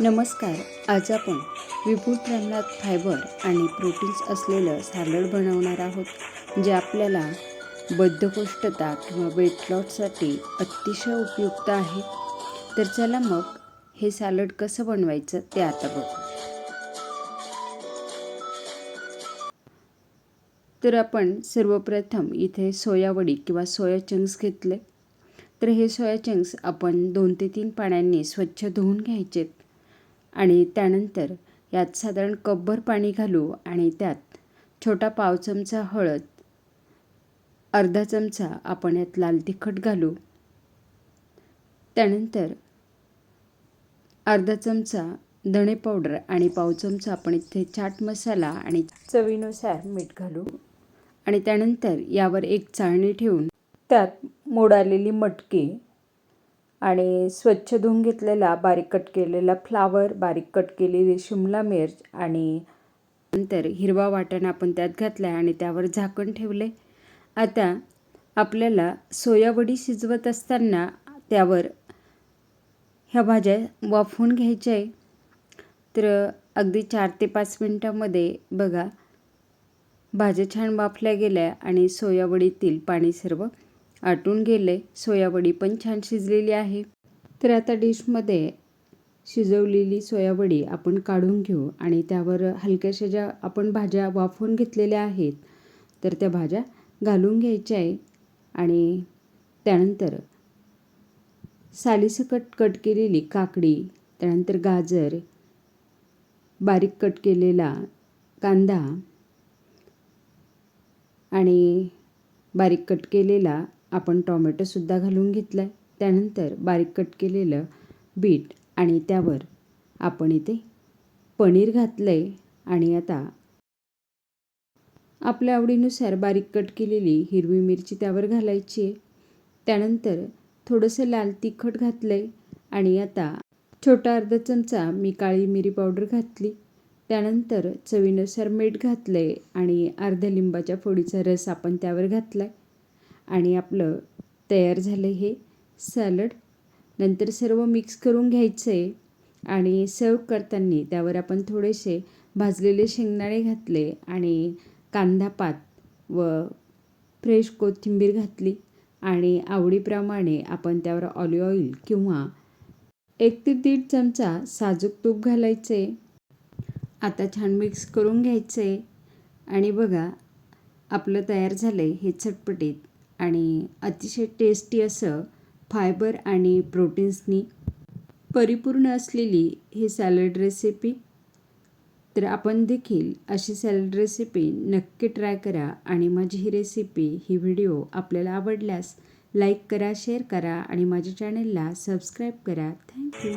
नमस्कार. आज आपण विपुल प्रमाणात फायबर आणि प्रोटीन्स असलेलं सॅलड बनवणार आहोत जे आपल्याला बद्धकोष्ठता किंवा वेट लॉससाठी अतिशय उपयुक्त आहे. तर चला मग हे सॅलड कसं बनवायचं ते आता बघू. तर आपण सर्वप्रथम इथे सोयावडी किंवा सोया चंक्स घेतले. तर हे सोया चंक्स आपण दोन ते तीन पाण्याने स्वच्छ धुवून घ्यायचेत. आणि त्यानंतर यात साधारण कपभर पाणी घालू आणि त्यात छोटा पाव चमचा हळद अर्धा चमचा आपण यात लाल तिखट घालू. त्यानंतर अर्धा चमचा धणे पावडर आणि पाव चमचा आपण इथे चाट मसाला आणि चवीनुसार मीठ घालू. आणि त्यानंतर यावर एक चाळणी ठेवून त्यात मोडालेली मटकी आणि स्वच्छ धुवून घेतलेला बारीक कट केलेला फ्लावर बारीक कट केलेली शिमला मिर्च आणि नंतर हिरवा वाटण आपण त्यात घातला आणि त्यावर झाकण ठेवले आता आपल्याला सोयावडी शिजवत असताना त्यावर ह्या भाज्या वाफवून घ्यायच्या आहे तर अगदी चार ते पाच मिनटामध्ये बघा भाज्या छान वाफल्या गेल्या आणि सोयावडीतील पाणी सर्व आटून गेले. सोयावडी पण छान शिजलेली आहे. तर आता डिशमध्ये शिजवलेली सोयावडी आपण काढून घेऊ आणि त्यावर हलक्याशा ज्या आपण भाज्या वाफवून घेतलेल्या आहेत तर त्या भाज्या घालून घ्यायच्या आहे. आणि त्यानंतर सालीसकट कट केलेली काकडी त्यानंतर गाजर बारीक कट केलेला कांदा आणि बारीक कट केलेला आपण टॉमॅटोसुद्धा घालून घेतला आहे त्यानंतर बारीक कट केलेलं बीट आणि त्यावर आपण इथे पनीर घातलं आहे आणि आता आपल्या आवडीनुसार बारीक कट केलेली हिरवी मिरची त्यावर घालायची आहे. त्यानंतर थोडंसं लाल तिखट घातलं आहे आणि आता छोटा अर्धा चमचा मी काळी मिरी पावडर घातली. त्यानंतर चवीनुसार मीठ घातलं आहे आणि अर्ध्या लिंबाच्या फोडीचा रस आपण त्यावर घातला आहे आणि आपलं तयार झालं हे सॅलड. नंतर सर्व मिक्स करून घ्यायचं आहे आणि सर्व करताना त्यावर आपण थोडेसे भाजलेले शेंगदाणे घातले आणि कांदा पात व फ्रेश कोथिंबीर घातली आणि आवडीप्रमाणे आपण त्यावर ऑलिव्ह ऑइल किंवा एक ते दीड चमचा साजूक तूप घालायचे. आता छान मिक्स करून घ्यायचं. आहे आणि बघा आपलं तयार झालं आहे हे चटपटीत. आणि अतिशय टेस्टी असं फायबर आणि प्रोटीन्सनी परिपूर्ण असलेली ही सॅलड रेसिपी तर आपण देखील अशी सॅलड रेसिपी नक्की ट्राय करा आणि माझी ही रेसिपी ही व्हिडिओ आपल्याला आवडल्यास लाईक करा शेअर करा आणि माझ्या चॅनलला सबस्क्राईब करा. थँक्यू